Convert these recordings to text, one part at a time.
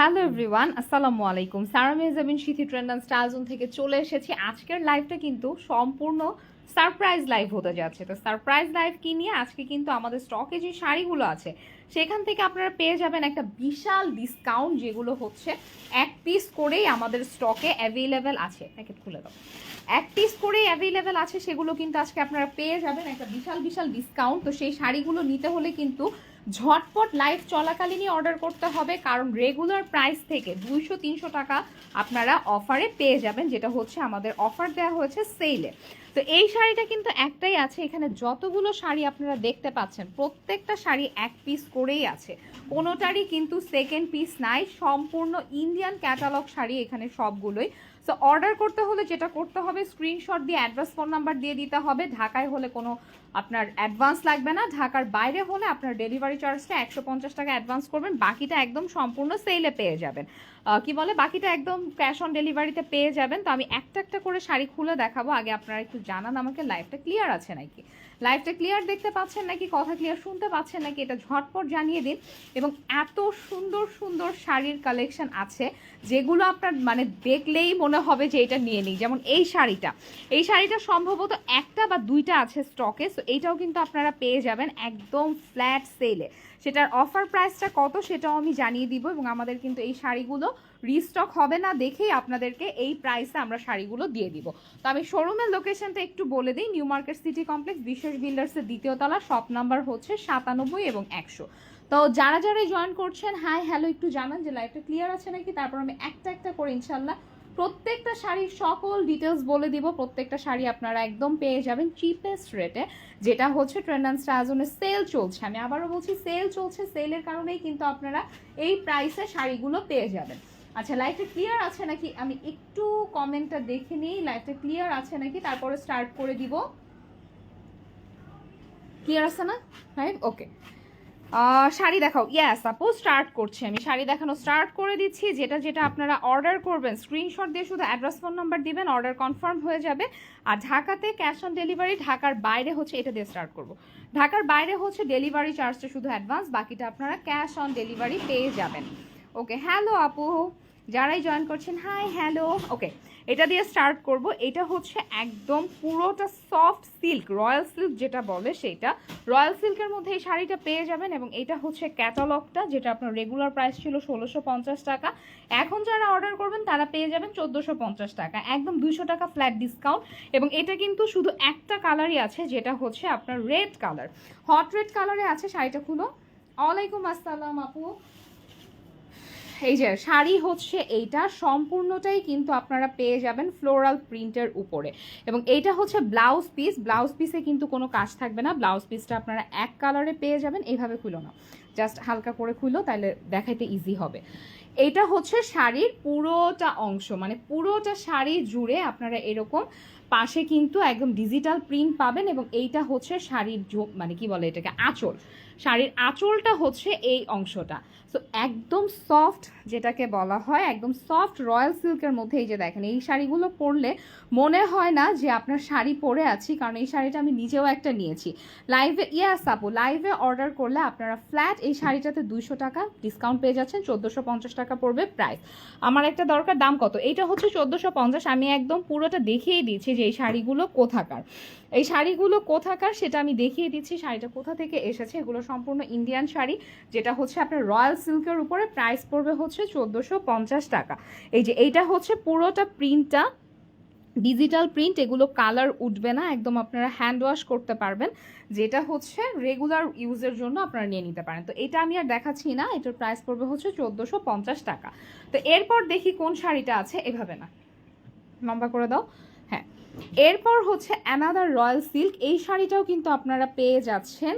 Hello everyone, আসসালামু আলাইকুম। Sara Mejabin Sithi trend and style zone থেকে চলে এসেছি। আজকের লাইভটা কিন্তু সম্পূর্ণ সারপ্রাইজ লাইভ হতে যাচ্ছে। তো সারপ্রাইজ লাইভ কি নিয়ে? আজকে কিন্তু আমাদের স্টকে যে শাড়িগুলো আছে, সেখান থেকে আপনারা পেয়ে যাবেন একটা বিশাল ডিসকাউন্ট যেগুলো হচ্ছে এক পিস করেই আমাদের স্টকে অ্যাভেলেবেল আছে। প্যাকেট খুলে দাও। এক পিস করেই অ্যাভেলেবেল আছে, সেগুলো কিন্তু আজকে আপনারা পেয়ে যাবেন একটা বিশাল বিশাল ডিসকাউন্ট তো সেই শাড়িগুলো নিতে হলে কিন্তু ঝটপট লাইভ চলাকালীনই অর্ডার করতে হবে, কারণ রেগুলার প্রাইস থেকে দুইশো, তিনশো টাকা আপনারা অফারে পেয়ে যাবেন, যেটা হচ্ছে আমাদের অফার দেওয়া হয়েছে সেলে। তো এই শাড়িটা কিন্তু একটাই আছে, এখানে যতগুলো শাড়ি আপনারা দেখতে পাচ্ছেন, প্রত্যেকটা শাড়ি এক পিস করেই আছে। কোনোটারই কিন্তু সেকেন্ড পিস নাই, সম্পূর্ণ ইন্ডিয়ান ক্যাটালগ শাড়ি এখানে সবগুলোই। তো অর্ডার করতে হলে যেটা করতে হবে স্ক্রিনশট দিয়ে অ্যাড্রেস ফোন নাম্বার দিয়ে দিতে হবে, ঢাকায় হলে কোনো আপনার অ্যাডভান্স লাগবে না, ঢাকার বাইরে হলে আপনার ডেলিভারি চার্জটা একশো পঞ্চাশ টাকা অ্যাডভান্স করবেন, বাকিটা একদম সম্পূর্ণ সেলে পেয়ে যাবেন। কি বলে, বাকিটা একদম ক্যাশ অন ডেলিভারিতে পেয়ে যাবেন। তো আমি একটা একটা করে শাড়ি খুলে দেখাবো। আগে আপনারা একটু জানান আমাকে লাইফটা ক্লিয়ার আছে নাকি? লাইফটা ক্লিয়ার দেখতে পাচ্ছেন নাকি? কথা ক্লিয়ার শুনতে পাচ্ছেন নাকি? এটা ঝটপট জানিয়ে দিন। এবং এত সুন্দর সুন্দর শাড়ির কালেকশন আছে, যেগুলো আপনার মানে দেখলেই মনে হবে যে এটা নিয়ে নিই। যেমন এই শাড়িটা। এই শাড়িটা সম্ভবত একটা বা দুইটা আছে স্টকে সো এইটাও কিন্তু আপনারা পেয়ে যাবেন একদম ফ্ল্যাট সেলে সেটার অফার প্রাইসটা কত সেটাও আমি জানিয়ে দিব এবং আমাদের কিন্তু এই শাড়িগুলো রিস্টক হবে না দেখেই আপনাদেরকে এই প্রাইসে আমরা শাড়িগুলো দিয়ে দিব। তো আমি শোরুমের লোকেশনটা একটু বলে দিই নিউ মার্কেট সিটি কমপ্লেক্স বিশেষ বিল্ডার্সের দ্বিতীয় তলা শপ নাম্বার হচ্ছে সাতানব্বই এবং একশো। তো যারা যারা জয়েন করছেন হাই হ্যালো একটু জানান যে লাইভটা ক্লিয়ার আছে নাকি? তারপর আমি একটা একটা করে ইনশাল্লাহ প্রত্যেকটা শাড়ির সকল ডিটেলস বলে দিব। প্রত্যেকটা শাড়ি আপনারা একদম পেয়ে যাবেন চিপেস্ট রেটে যেটা হচ্ছে ট্রেন্ড অ্যান্ড স্টাজনের সেল চলছে। আমি আবারও বলছি সেল চলছে সেলের কারণেই কিন্তু আপনারা এই প্রাইসে শাড়িগুলো পেয়ে যাবেন। আচ্ছা লাইফটা ক্লিয়ার আছে নাকি? আমি একটু কমেন্টটা দেখে নিই লাইফটা ক্লিয়ার আছে নাকি? তারপরে স্টার্ট করে দিব। ক্লিয়ার আছে না? হ্যাঁ ওকে শাড়ি দেখাও। ইয়াস আপু স্টার্ট করছি আমি। শাড়ি দেখানো স্টার্ট করে দিচ্ছি। যেটা যেটা আপনারা অর্ডার করবেন স্ক্রিনশট দিয়ে শুধু অ্যাড্রেস ফোন নাম্বার দিবেন অর্ডার কনফার্ম হয়ে যাবে। আর ঢাকাতে ক্যাশ অন ডেলিভারি ঢাকার বাইরে হচ্ছে, এটা দিয়ে স্টার্ট করব। ঢাকার বাইরে হচ্ছে ডেলিভারি চার্জটা শুধু অ্যাডভান্স বাকিটা আপনারা ক্যাশ অন ডেলিভারি পেয়ে যাবেন। ওকে হ্যালো আপু। যারাই জয়েন করছেন হাই হ্যালো ওকে এটা দিয়ে স্টার্ট করব। এটা হচ্ছে একদম পুরোটা সফট সিল্ক রয়্যাল সিল্ক যেটা বলে সেটা। রয়্যাল সিল্কের মধ্যে এই শাড়িটা পেয়ে যাবেন এবং এটা হচ্ছে ক্যাটালগটা যেটা আপনার রেগুলার প্রাইস ছিল ষোলোশো টাকা। এখন যারা অর্ডার করবেন, তারা পেয়ে যাবেন চোদ্দোশো টাকা। একদম দুশো টাকা ফ্ল্যাট ডিসকাউন্ট এবং এটা কিন্তু শুধু একটা কালারই আছে, যেটা হচ্ছে আপনার রেড কালার হট রেড কালারে আছে শাড়িটা খুলো। ওয়ালাইকুম আসসালাম আপু। এই যে শাড়ি হচ্ছে এইটা, সম্পূর্ণটাই কিন্তু আপনারা পেয়ে যাবেন ফ্লোরাল প্রিন্টের উপরে। এবং এইটা হচ্ছে ব্লাউজ পিস ব্লাউজ পিসে কিন্তু কোনো কাজ থাকবে না। ব্লাউজ পিসটা আপনারা এক কালারে পেয়ে যাবেন, এইভাবে খুলো না। জাস্ট হালকা করে খুলো, তাহলে দেখাইতে ইজি হবে। এইটা হচ্ছে শাড়ির পুরোটা অংশ মানে পুরোটা শাড়ি জুড়ে আপনারা এরকম পাশে কিন্তু একদম ডিজিটাল প্রিন্ট পাবেন এবং এইটা হচ্ছে শাড়ির মানে কি বলে এটাকে, আঁচল। শাড়ির আঁচলটা হচ্ছে এই অংশটা। সো একদম সফট যেটাকে বলা হয়, একদম সফট রয়্যাল সিল্কের মধ্যে এই যে দেখেন, এই শাড়িগুলো পরলে মনে হয় না যে আপনার শাড়ি পরে আছি, কারণ এই শাড়িটা আমি নিজেও একটা নিয়েছি। লাইভে ইয়াস আপু লাইভে অর্ডার করলে আপনারা ফ্ল্যাট এই শাড়িটাতে দুইশো টাকা ডিসকাউন্ট পেয়ে যাচ্ছেন, চোদ্দোশো পঞ্চাশ টাকা পড়বে প্রাইস আমার একটা দরকার, দাম কত? এইটা হচ্ছে চোদ্দোশো পঞ্চাশ, আমি একদম পুরোটা দেখিয়ে দিচ্ছি যে এই শাড়িগুলো কোথাকার। এই শাড়িগুলো কোথাকার সেটা আমি দেখিয়ে দিচ্ছি, শাড়িটা কোথা থেকে এসেছে, এগুলো সম্পূর্ণ ইন্ডিয়ান শাড়ি, যেটা হচ্ছে আপনার রয়্যাল সিল্কের উপরে প্রাইস পড়বে হচ্ছে চোদ্দোশো টাকা। এই যে এইটা হচ্ছে পুরোটা প্রিন্টটা, ডিজিটাল প্রিন্ট, এগুলো কালার উঠবে না, একদম আপনারা হ্যান্ড ওয়াশ করতে পারবেন, যেটা হচ্ছে রেগুলার ইউজের জন্য আপনারা নিয়ে নিতে পারেন। তো এটা আমি আর দেখাচ্ছি না, এটার প্রাইস পড়বে হচ্ছে চোদ্দোশো টাকা। তো এরপর দেখি কোন শাড়িটা আছে, এভাবে না। লম্বা করে দাও। হ্যাঁ। এরপর হচ্ছে অ্যানাদার রয়্যাল সিল্ক এই শাড়িটাও কিন্তু আপনারা পেয়ে যাচ্ছেন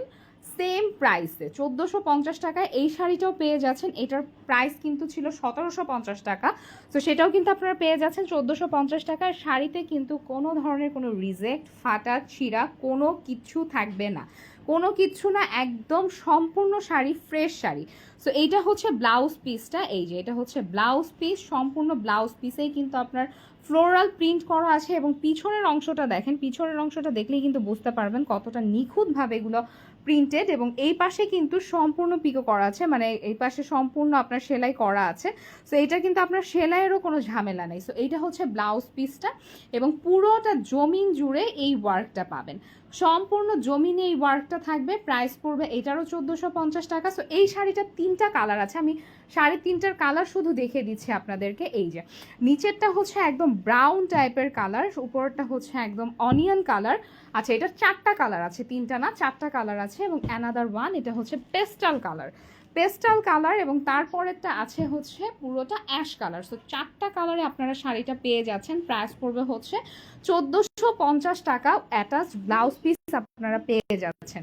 সেম প্রাইসে চোদ্দোশো পঞ্চাশ টাকায় এই শাড়িটাও পেয়ে যাচ্ছেন। এটার প্রাইস কিন্তু ছিল সতেরোশো পঞ্চাশ টাকা। তো সেটাও কিন্তু আপনারা পেয়ে যাচ্ছেন চোদ্দোশো পঞ্চাশ টাকার শাড়িতে কিন্তু কোনো ধরনের কোনো রিজেক্ট, ফাটা, ছিঁড়া কোনো কিছু থাকবে না। কোনো কিছু না, একদম সম্পূর্ণ শাড়ি, ফ্রেশ শাড়ি। সো এইটা হচ্ছে ব্লাউজ পিসটা। এই যে, এটা হচ্ছে ব্লাউজ পিস। সম্পূর্ণ ব্লাউজ পিসেই কিন্তু আপনার ফ্লোরাল প্রিন্ট করা আছে এবং পিছনের অংশটা দেখেন। পিছনের অংশটা দেখলেই কিন্তু বুঝতে পারবেন কতটা নিখুঁতভাবে এগুলো প্রিন্টেড এবং এই পাশে কিন্তু সম্পূর্ণ পিকো করা আছে মানে এই পাশে সম্পূর্ণ আপনার সেলাই করা আছে। সো এটা কিন্তু আপনার সেলাইয়েরও কোনো ঝামেলা নেই। সো এইটা হচ্ছে ব্লাউজ পিসটা এবং পুরোটা জমিন জুড়ে এই ওয়ার্কটা পাবেন। সম্পূর্ণ জমিনে এই ওয়ার্কটা থাকবে। প্রাইস পড়বে এটারও চোদ্দোশো পঞ্চাশ টাকা। সো এই শাড়িটার তিনটা কালার আছে। আমি শাড়ি তিনটার কালার শুধু দেখে দিচ্ছি আপনাদেরকে। এই যে, নিচেরটা হচ্ছে একদম ব্রাউন টাইপের কালার উপরটা হচ্ছে একদম অনিয়ন কালার আচ্ছা এটা চারটা কালার আছে। তিনটা না, চারটা কালার আছে এবং অ্যানাদার ওয়ান এটা হচ্ছে পেস্টাল কালার পেস্টাল কালার এবং তারপরেরটা আছে হচ্ছে পুরোটা অ্যাশ কালার। সো চারটা কালারে আপনারা শাড়িটা পেয়ে যাচ্ছেন। প্রাইস পড়বে হচ্ছে চোদ্দোশো পঞ্চাশ টাকা। অ্যাটাচ ব্লাউজ পিস আপনারা পেয়ে যাচ্ছেন।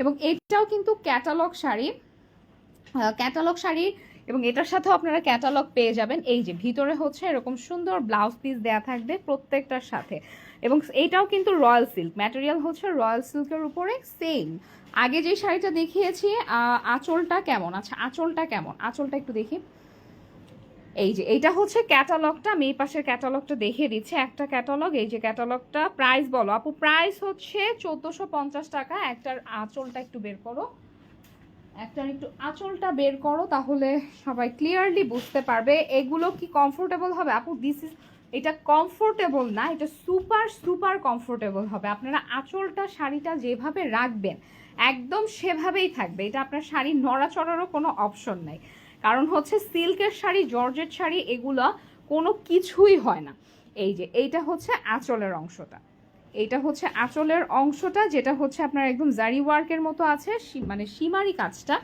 এবং এটাও কিন্তু ক্যাটালগ শাড়ি। ক্যাটালগ শাড়ি এবং এটার সাথেও আপনারা ক্যাটালগ পেয়ে যাবেন। এই যে, ভিতরে হচ্ছে এরকম সুন্দর ব্লাউজ পিস দেয়া থাকবে প্রত্যেকটার সাথে। এবং এইটাও কিন্তু রয়্যাল সিল্ক ম্যাটেরিয়াল হচ্ছে রয়্যাল সিল্কের উপরে সেম আগে যে শাড়িটা দেখিয়েছি আঁচলটা কেমন? আচ্ছা আঁচলটা কেমন? আঁচলটা একটু দেখি। এই যে, এইটা হচ্ছে ক্যাটালগটা, আমি এই পাশের ক্যাটালগটা দেখিয়ে দিচ্ছি। একটা ক্যাটালগ, এই যে ক্যাটালগটা প্রাইস বলো। আপু প্রাইস হচ্ছে চোদ্দোশো পঞ্চাশ টাকা। একটার আঁচলটা একটু বের করো। একটার একটু আঁচলটা বের করো, তাহলে সবাই ক্লিয়ারলি বুঝতে পারবে। এগুলো কি কমফোর্টেবল হবে? আপু দিস ইজ এটা কমফোর্টেবল না, এটা সুপার সুপার কমফোর্টেবল হবে। আপনারা আঁচলটা, শাড়িটা যেভাবে রাখবেন, একদম সেভাবেই থাকবে। এটা আপনার শাড়ি নড়াচড়ারও কোনো অপশন নাই। কারণ হচ্ছে সিল্কের শাড়ি জর্জের শাড়ি, এগুলো কোনো কিছুই হয় না। এই যে, এইটা হচ্ছে আঁচলের অংশটা। এইটা হচ্ছে আঁচলের অংশটা, যেটা হচ্ছে আপনার একদম জারি ওয়ার্কের মতো আছে মানে সীমারি কাজটা।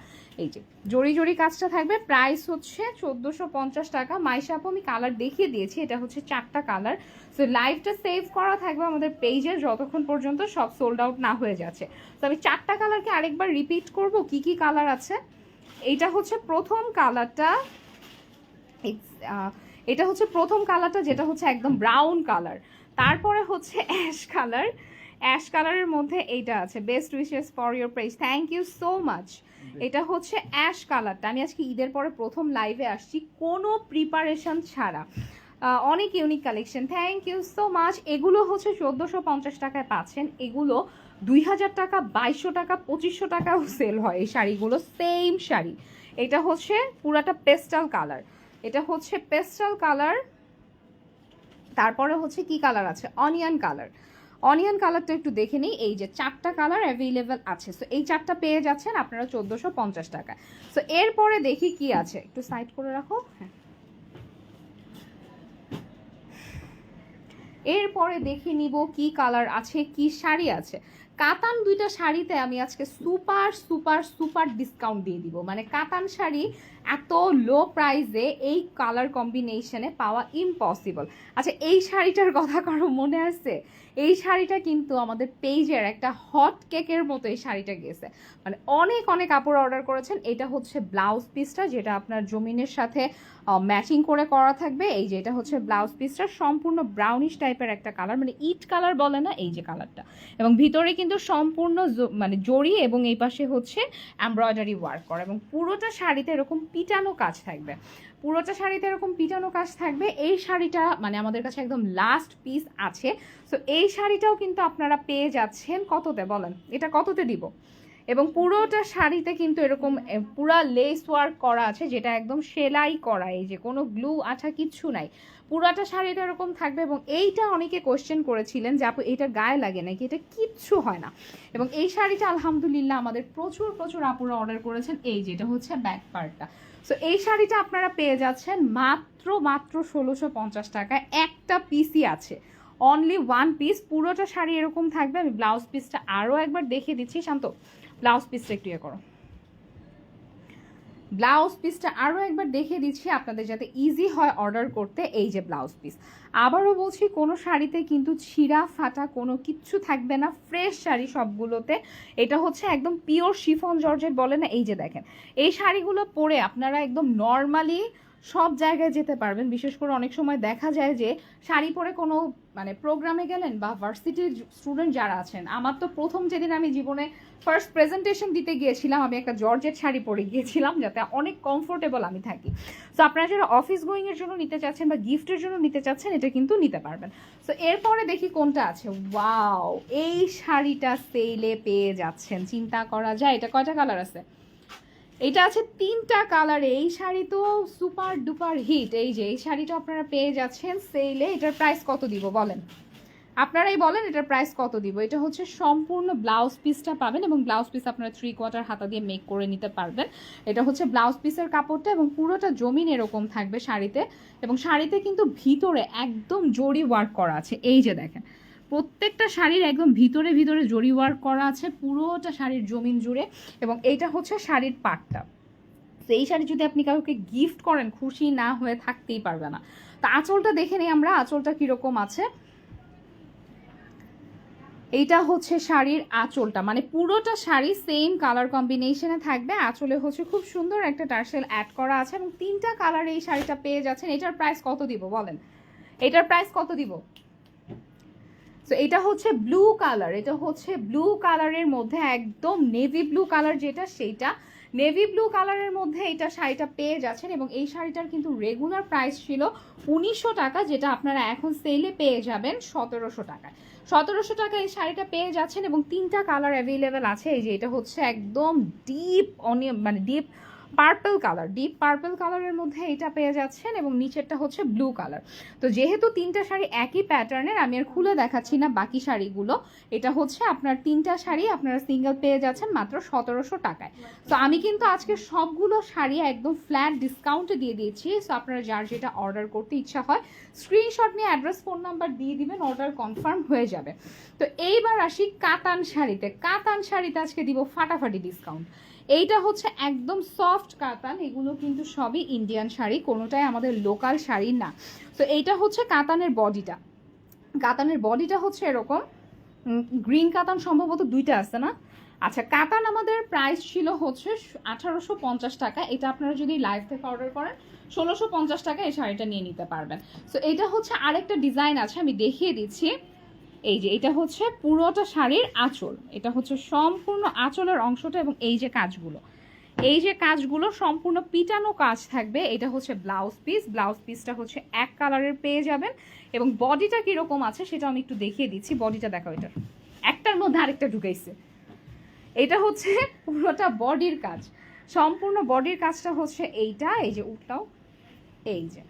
এই যে, জড়ি জড়ি কাজটা থাকবে। প্রাইস হচ্ছে চোদ্দোশো পঞ্চাশ টাকা। মাইশাপু আমি কালার দেখিয়ে দিয়েছি, এটা হচ্ছে চারটা কালার। সো লাইভটা সেভ করা থাকবে আমাদের পেজে যতক্ষণ পর্যন্ত সব সোল্ড আউট না হয়ে যাচ্ছে। তো আমি চারটা কালারকে আরেকবার রিপিট করব, কি কি কালার আছে? এইটা হচ্ছে প্রথম কালারটা এটা হচ্ছে প্রথম কালারটা, যেটা হচ্ছে একদম ব্রাউন কালার তারপরে হচ্ছে অ্যাশ কালার। অ্যাশ কালারের মধ্যে এইটা আছে। Best wishes for your price thank you so much এটা হচ্ছে অ্যাশ কালারটা। আমি আজকে ঈদের পরে প্রথম লাইভে আসছি। কোনো প্রিপারেশন ছাড়া। অনেক unique collection thank you so much এগুলো হচ্ছে চোদ্দোশো পঞ্চাশ টাকায় পাচ্ছেন। এগুলো দুই হাজার টাকা বাইশশো টাকা পঁচিশশো টাকাও সেল হয় এই শাড়িগুলো। সেম শাড়ি। এটা হচ্ছে পুরাটা পেস্টাল কালার এটা হচ্ছে পেস্টাল কালার তারপরে হচ্ছে কি কালার আছে? অনিয়ন কালার অনিয়ন কালারটা একটু দেখে নিই। এই যে চারটা কালার অ্যাভেলেবেল আছে। সো এই চারটা পেয়ে যাচ্ছেন আপনারা চোদ্দোশো পঞ্চাশ টাকা সো এরপরে দেখি কি আছে। একটু সাইড করে রাখো। হ্যাঁ। এরপরে দেখে নিব কি কালার আছে, কি শাড়ি আছে। কাতান দুইটা শাড়িতে আমি আজকে সুপার সুপার সুপার ডিসকাউন্ট দিয়ে দিব। মানে কাতান শাড়ি এত লো প্রাইসে এই কালার কম্বিনেশনে পাওয়া ইম্পসিবল আচ্ছা এই শাড়িটার কথা কারও মনে আছে? এই শাড়িটা কিন্তু আমাদের পেজের একটা হট কেকের মতো এই শাড়িটা গেছে। মানে অনেক অনেক কাপড় অর্ডার করেছেন। এটা হচ্ছে ব্লাউজ পিসটা যেটা আপনার জমিনের সাথে ম্যাচিং করে করা থাকবে। এই যে এটা হচ্ছে ব্লাউজ পিসটা সম্পূর্ণ ব্রাউনিশ টাইপের একটা কালার মানে ইট কালার বলে না, এই যে কালারটা এবং ভিতরে কিন্তু সম্পূর্ণ মানে জড়ি এবং এই পাশে হচ্ছে এমব্রয়ডারি ওয়ার্ক করা। এবং পুরোটা শাড়িতে এরকম পিটানো কাজ থাকবে। পুরোটা শাড়িতে এরকম পিটানো কাজ থাকবে। এই শাড়িটা মানে আমাদের কাছে একদম লাস্ট পিস আছে। সো এই শাড়িটাও কিন্তু আপনারা পেয়ে যাচ্ছেন কততে বলেন? এটা কততে দিব? এবং পুরোটা শাড়িতে কিন্তু এরকম পুরা লেস ওয়ার্ক করা আছে, যেটা একদম সেলাই করা, এই যে কোনো গ্লু আঠা কিচ্ছু নাই। পুরাটা শাড়িটা এরকম থাকবে এবং এইটা অনেকে কোশ্চেন করেছিলেন যে আপু এইটা গায়ে লাগে নাকি? এটা কিচ্ছু হয় না। এবং এই শাড়িটা আলহামদুলিল্লাহ আমাদের প্রচুর প্রচুর আপুরা অর্ডার করেছেন। এই যেটা হচ্ছে ব্যাক পার্টটা সো এই শাড়িটা আপনারা পেয়ে যাচ্ছেন মাত্র মাত্র ষোলোশো পঞ্চাশ টাকায়। একটা পিসই আছে। অনলি ওয়ান পিস পুরোটা শাড়ি এরকম থাকবে। আমি ব্লাউজ পিসটা আরও একবার দেখিয়ে দিচ্ছি। শান্ত ব্লাউজ পিসটা একটু ইয়ে করো। ব্লাউজ পিসটা আরও একবার দেখিয়ে দিচ্ছি আপনাদের যাতে ইজি হয় অর্ডার করতে, এই যে ব্লাউজ পিস আবারও বলছি, কোনো শাড়িতে কিন্তু ছিঁড়া, ফাটা কোনো কিচ্ছু থাকবে না। ফ্রেশ শাড়ি সবগুলোতে। এটা হচ্ছে একদম পিওর শিফন জর্জেট বলে না? এই যে দেখেন, এই শাড়িগুলো পরে আপনারা একদম নর্মালি সব জায়গায় যেতে পারবেন। বিশেষ করে অনেক সময় দেখা যায় যে শাড়ি পরে কোনো মানে প্রোগ্রামে গেলেন বা ভার্সিটির স্টুডেন্ট যারা আছেন, আমার তো প্রথম যেদিন আমি জীবনে ফার্স্ট প্রেজেন্টেশন দিতে গিয়েছিলাম, আমি একটা জর্জেট শাড়ি পরে গিয়েছিলাম, যাতে অনেক কমফোর্টেবল আমি থাকি। সো আপনারা যারা অফিস গোয়িংয়ের জন্য নিতে চাচ্ছেন বা গিফটের জন্য নিতে চাচ্ছেন, এটা কিন্তু নিতে পারবেন। সো এরপরে দেখি কোনটা আছে। ওয়াও এই শাড়িটা সেলে পেয়ে যাচ্ছেন। চিন্তা করা যায়, এটা কয়টা কালার আছে? এটা আছে তিনটা কালারে এই শাড়ি তো সুপার ডুপার হিট এই যে, এই শাড়িটা আপনারা পেয়ে যাচ্ছেন সেলে এটার প্রাইস কত দিব বলেন? আপনারাই বলেন এটার প্রাইস কত দিব। এটা হচ্ছে সম্পূর্ণ ব্লাউজ পিসটা পাবেন এবং ব্লাউজ পিস আপনারা থ্রি কোয়ার্টার হাতা দিয়ে মেক করে নিতে পারবেন। এটা হচ্ছে ব্লাউজ পিসের কাপড়টা এবং পুরোটা জমিন এরকম থাকবে শাড়িতে। এবং শাড়িতে কিন্তু ভিতরে একদম জরি ওয়ার্ক করা আছে। এই যে দেখেন প্রত্যেকটা শাড়ির একদম ভিতরে ভিতরে জরি ওয়ার্ক করা আছে, পুরোটা শাড়ির জমিন জুড়ে এবং এইটা হচ্ছে শাড়ির পাটটা। এই শাড়ি যদি আপনি কাউকে গিফট করেন, খুশি না হয়ে থাকতেই পারবে না। তো আঁচলটা দেখে নিই আমরা, আঁচলটা কীরকম আছে? এইটা হচ্ছে শাড়ির আঁচলটা মানে পুরোটা শাড়ি সেম কালার কম্বিনেশনে থাকবে। আঁচলে হচ্ছে খুব সুন্দর একটা টার্সেল অ্যাড করা আছে এবং তিনটা কালার এই শাড়িটা পেয়ে যাচ্ছেন। এটার প্রাইস কত দিব বলেন? এটার প্রাইস কত দিব? সো এটা হচ্ছে ব্লু কালার এটা হচ্ছে ব্লু কালারের মধ্যে একদম নেভি ব্লু কালার যেটা, সেইটা। নেভি ব্লু কালারের মধ্যে এটা শাড়িটা পেয়ে যাচ্ছেন এবং এই শাড়িটার কিন্তু রেগুলার প্রাইস ছিল উনিশশো টাকা, যেটা আপনারা এখন সেলে পেয়ে যাবেন সতেরোশো টাকায়। সতেরোশো টাকা এই শাড়িটা পেয়ে যাচ্ছেন এবং তিনটা কালার অ্যাভেলেবেল আছে। এই যে এটা হচ্ছে একদম ডিপ অনিয়ন মানে deep purple colour deep purple কালারের মধ্যে এটা পেয়ে যাচ্ছেন এবং নিচেরটা হচ্ছে ব্লু কালার তো যেহেতু তিনটা শাড়ি একই প্যাটার্নের আমি আর খুলে দেখাচ্ছি না বাকি শাড়িগুলো। এটা হচ্ছে আপনার তিনটা শাড়ি, আপনারা সিঙ্গেল পেয়ে যাচ্ছেন মাত্র সতেরোশো টাকায়। তো আমি কিন্তু আজকে সবগুলো শাড়ি একদম ফ্ল্যাট ডিসকাউন্টে দিয়ে দিয়েছি সো আপনারা যার যেটা অর্ডার করতে ইচ্ছা হয় স্ক্রিনশট নিয়ে অ্যাড্রেস ফোন নাম্বার দিয়ে দিবেন অর্ডার কনফার্ম হয়ে যাবে। তো এইবার আসি কাতান শাড়িতে। কাতান শাড়িতে আজকে দিব ফাটাফাটি ডিসকাউন্ট এইটা হচ্ছে একদম সফট কাতান, এগুলো কিন্তু সবই ইন্ডিয়ান শাড়ি, কোনোটাই আমাদের লোকাল শাড়ি না। তো এইটা হচ্ছে কাতানের বডিটা। কাতানের বডিটা হচ্ছে এরকম। গ্রিন কাতান সম্ভবত দুইটা আছে না? আচ্ছা কাতান আমাদের প্রাইস ছিল হচ্ছে আঠারোশো পঞ্চাশ টাকা। এটা আপনারা যদি লাইভ থেকে অর্ডার করেন, ষোলোশো পঞ্চাশ টাকা এই শাড়িটা নিয়ে নিতে পারবেন। তো এটা হচ্ছে আরেকটা ডিজাইন আছে, আমি দেখিয়ে দিচ্ছি। এই যে, এটা হচ্ছে পুরোটা শাড়ির আঁচল। এটা হচ্ছে সম্পূর্ণ আঁচলের অংশটা এবং এই যে কাজগুলো। এই যে কাজগুলো, সম্পূর্ণ পিটানো কাজ থাকবে। এটা হচ্ছে ব্লাউজ পিস। ব্লাউজ পিসটা হচ্ছে এক কালারের পেয়ে যাবেন। এবং বডিটা কীরকম আছে সেটা আমি একটু দেখিয়ে দিচ্ছি। বডিটা দেখো এটার। একটার মধ্যে আরেকটা ঢুকাইছে। এটা হচ্ছে পুরোটা বডির কাজ। সম্পূর্ণ বডির কাজটা হচ্ছে এইটা। এই যে উঠটাও এই যে।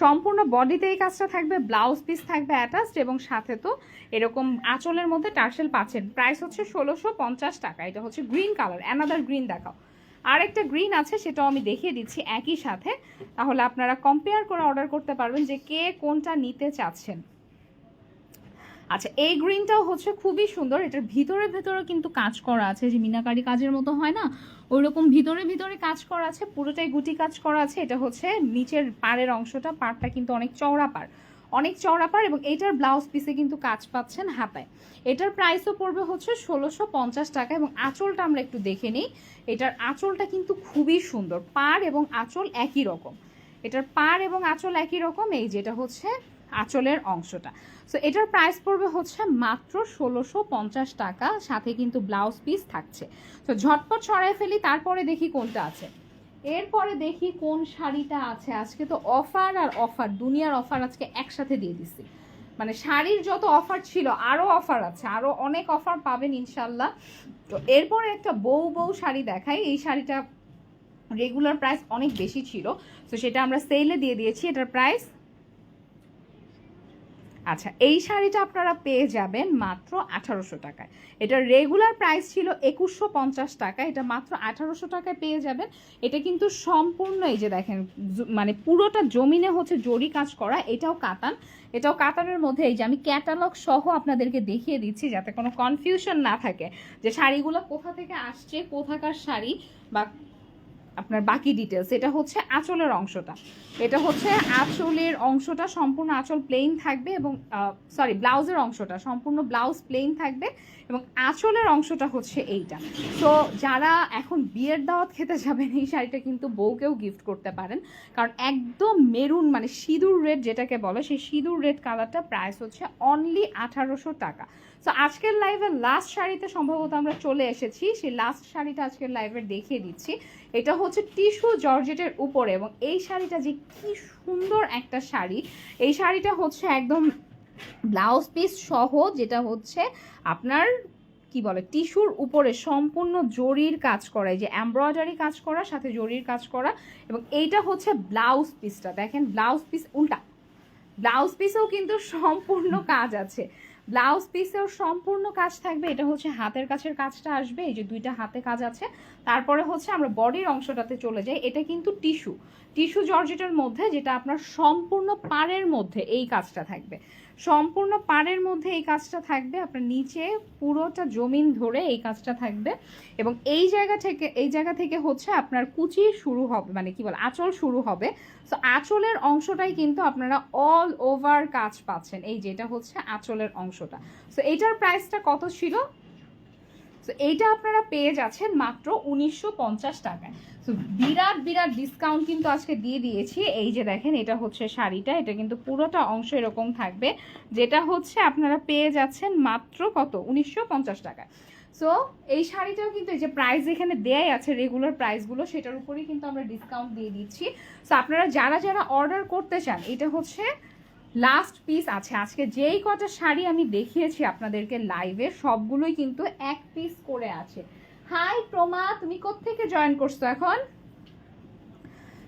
সম্পূর্ণ বডিতে এই কাজটা থাকবে ব্লাউজ পিস থাকবে অ্যাটাচড এবং সাথে তো এরকম আঁচলের মধ্যে টার্সেল পাচ্ছেন। প্রাইস হচ্ছে ষোলোশো পঞ্চাশ টাকা, এটা হচ্ছে গ্রিন কালার অ্যানাদার গ্রিন দেখাও। আরেকটা গ্রিন আছে, সেটাও আমি দেখিয়ে দিচ্ছি একই সাথে। তাহলে আপনারা কম্পেয়ার করে অর্ডার করতে পারবেন যে কে কোনটা নিতে চাচ্ছেন। আচ্ছা এই গ্রিনটাও হচ্ছে খুবই সুন্দর। এটার ভিতরে ভেতরে কিন্তু কাজ করা আছে, যে মিনাকারি কাজের মতো হয় না। ওই রকম ভিতরে ভিতরে কাজ করা আছে, পুরোটাই গুটি কাজ করা আছে। এটা হচ্ছে নিচের পাড়ের অংশটা, পাড়টা কিন্তু অনেক চওড়া পাড়। অনেক চওড়া পাড় এবং এটার ব্লাউজ পিসে কিন্তু কাজ পাচ্ছেন হাতায়। এটার প্রাইসও পড়বে হচ্ছে ষোলোশো পঞ্চাশ টাকা এবং আঁচলটা আমরা একটু দেখে নিই। এটার আঁচলটা কিন্তু খুবই সুন্দর, পাড় এবং আঁচল একই রকম। এটার পাড় এবং আঁচল একই রকম, এই যেটা হচ্ছে আঁচলের অংশটা। সো এটার প্রাইস পড়বে হচ্ছে মাত্র ষোলোশো পঞ্চাশ টাকা, সাথে কিন্তু ব্লাউজ পিস থাকছে। তো ঝটপট সরাই ফেলি, তারপরে দেখি কোনটা আছে। এরপরে দেখি কোন শাড়িটা আছে। আজকে তো অফার আর অফার দুনিয়ার অফার আজকে একসাথে দিয়ে দিছি। মানে শাড়ির যত অফার ছিল আরও অফার আছে আরও অনেক অফার পাবেন ইনশাল্লাহ তো এরপরে একটা বউ বউ শাড়ি দেখাই। এই শাড়িটা রেগুলার প্রাইস অনেক বেশি ছিল। তো সেটা আমরা সেলে দিয়ে দিয়েছি। এটার প্রাইস আচ্ছা এই শাড়িটা আপনারা পেয়ে যাবেন মাত্র আঠারোশো টাকায়। এটা রেগুলার প্রাইস ছিল একুশশো পঞ্চাশ টাকা, এটা মাত্র আঠারোশো টাকায় পেয়ে যাবেন। এটা কিন্তু সম্পূর্ণ এই যে দেখেন মানে পুরোটা জমিনে হচ্ছে জরি কাজ করা, এটাও কাতান। এটাও কাতানের মধ্যে এই যে আমি ক্যাটালগ সহ আপনাদেরকে দেখিয়ে দিচ্ছি যাতে কোনো কনফিউশন না থাকে যে শাড়িগুলো কোথা থেকে আসছে, কোথাকার শাড়ি বা আপনার বাকি ডিটেলস এটা হচ্ছে আঁচলের অংশটা। এটা হচ্ছে আঁচলের অংশটা, সম্পূর্ণ আঁচল প্লেন থাকবে এবং সরি ব্লাউজের অংশটা, সম্পূর্ণ ব্লাউজ প্লেন থাকবে এবং আঁচলের অংশটা হচ্ছে এইটা। তো যারা এখন বিয়ের দাওয়াত খেতে যাবেন, এই শাড়িটা কিন্তু বউকেও গিফট করতে পারেন। কারণ একদম মেরুন মানে সিঁদুর রেড যেটাকে বলে, সেই সিঁদুর রেড কালারটা প্রাইস হচ্ছে অনলি আঠারোশো টাকা। তো আজকের লাইভের লাস্ট শাড়িতে সম্ভবত আমরা চলে এসেছি। সেই লাস্ট শাড়িটা আজকের লাইভে দেখিয়ে দিচ্ছি। এটা হচ্ছে টিস্যু জর্জেটের উপরে এবং এই শাড়িটা যে কি সুন্দর একটা শাড়ি। এই শাড়িটা হচ্ছে একদম ব্লাউজ পিস সহ যেটা হচ্ছে আপনার, কি বলে, টিস্যুর উপরে সম্পূর্ণ জরির কাজ করা যে এমব্রয়ডারি কাজ করা, সাথে জরির কাজ করা, এবং এইটা হচ্ছে ব্লাউজ পিসটা। দেখেন ব্লাউজ পিস উল্টা। ব্লাউজ পিসেও কিন্তু সম্পূর্ণ কাজ আছে। ব্লাউজ পিসেও সম্পূর্ণ কাজ থাকবে, এটা হচ্ছে হাতের কাছের কাজটা আসবে, এই যে দুইটা হাতে কাজ আছে। তারপরে হচ্ছে আমরা বডির অংশটাতে চলে যাই, এটা কিন্তু টিস্যু। টিস্যু জর্জেটের মধ্যে, যেটা আপনার সম্পূর্ণ পাড়ের মধ্যে এই কাজটা থাকবে। সম্পূর্ণ পাড়ের মধ্যে এই কাজটা থাকবে। আপনার নিচে পুরোটা জমিন ধরে এই কাজটা থাকবে। এবং এই জায়গা থেকে, এই জায়গা থেকে হচ্ছে আপনার কুচি শুরু হবে মানে কি বল, আঁচল শুরু হবে। তো আঁচলের অংশটাই কিন্তু আপনারা অল ওভার কাজ পাচ্ছেন। এই যেটা হচ্ছে আঁচলের অংশটা। তো এটার প্রাইসটা কত ছিল? তো এইটা আপনারা পেয়ে যাচ্ছেন মাত্র উনিশশো পঞ্চাশ টাকায়। সো বিরাট বিরাট ডিসকাউন্ট কিন্তু আজকে দিয়ে দিয়েছি। এই যে দেখেন, এটা হচ্ছে শাড়িটা। এটা কিন্তু পুরোটা অংশ এরকম থাকবে, যেটা হচ্ছে আপনারা পেয়ে যাচ্ছেন মাত্র কত? উনিশশো পঞ্চাশ টাকায়। সো এই শাড়িটাও কিন্তু এই যে প্রাইস এখানে দেয়াই আছে রেগুলার প্রাইসগুলো সেটার উপরেই কিন্তু আমরা ডিসকাউন্ট দিয়ে দিচ্ছি। সো আপনারা যারা যারা অর্ডার করতে চান, এটা হচ্ছে লাস্ট পিস আছে। আজকে যেই কটা শাড়ি আমি দেখিয়েছি আপনাদেরকে লাইভে সবগুলোই কিন্তু এক পিস করে আছে। হাই প্রমা, তুমি কোথেকে জয়েন করছ এখন?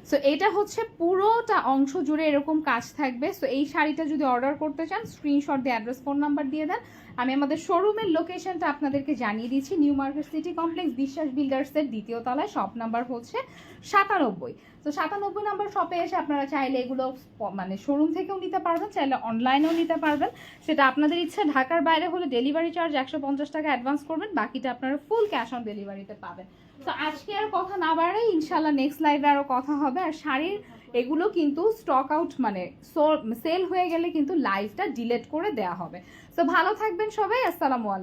সো এটা হচ্ছে পুরোটা অংশ জুড়ে এরকম কাজ থাকবে। সো এই শাড়িটা যদি অর্ডার করতে চান স্ক্রিনশট দিয়ে অ্যাড্রেস ফোন নাম্বার দিয়ে দেন। আমি আমাদের শোরুমের লোকেশনটা আপনাদেরকে জানিয়ে দিচ্ছি। নিউ মার্কেট সিটি কমপ্লেক্স বিশ্বাস বিল্ডার্সের দ্বিতীয় তলায়। শপ নাম্বার হচ্ছে সাতানব্বই। তো সাতানব্বই নাম্বার শপে এসে আপনারা চাইলে এগুলো মানে শোরুম থেকেও নিতে পারবেন, চাইলে অনলাইনেও নিতে পারবেন। সেটা আপনাদের ইচ্ছা, ঢাকার বাইরে হলে ডেলিভারি চার্জ একশো পঞ্চাশ টাকা অ্যাডভান্স করবেন। বাকিটা আপনারা ফুল ক্যাশ অন ডেলিভারিতে পাবেন। তো আজকে আর কথা না বাড়াই ইনশাল্লাহ নেক্সট লাইভে আরও কথা হবে। আর শাড়ির এগুলো কিন্তু স্টক আউট মানে সেল হয়ে গেলে কিন্তু লাইভটা ডিলেট করে দেয়া হবে। তো ভালো থাকবেন সবাই, আসসালামু আলাইকুম।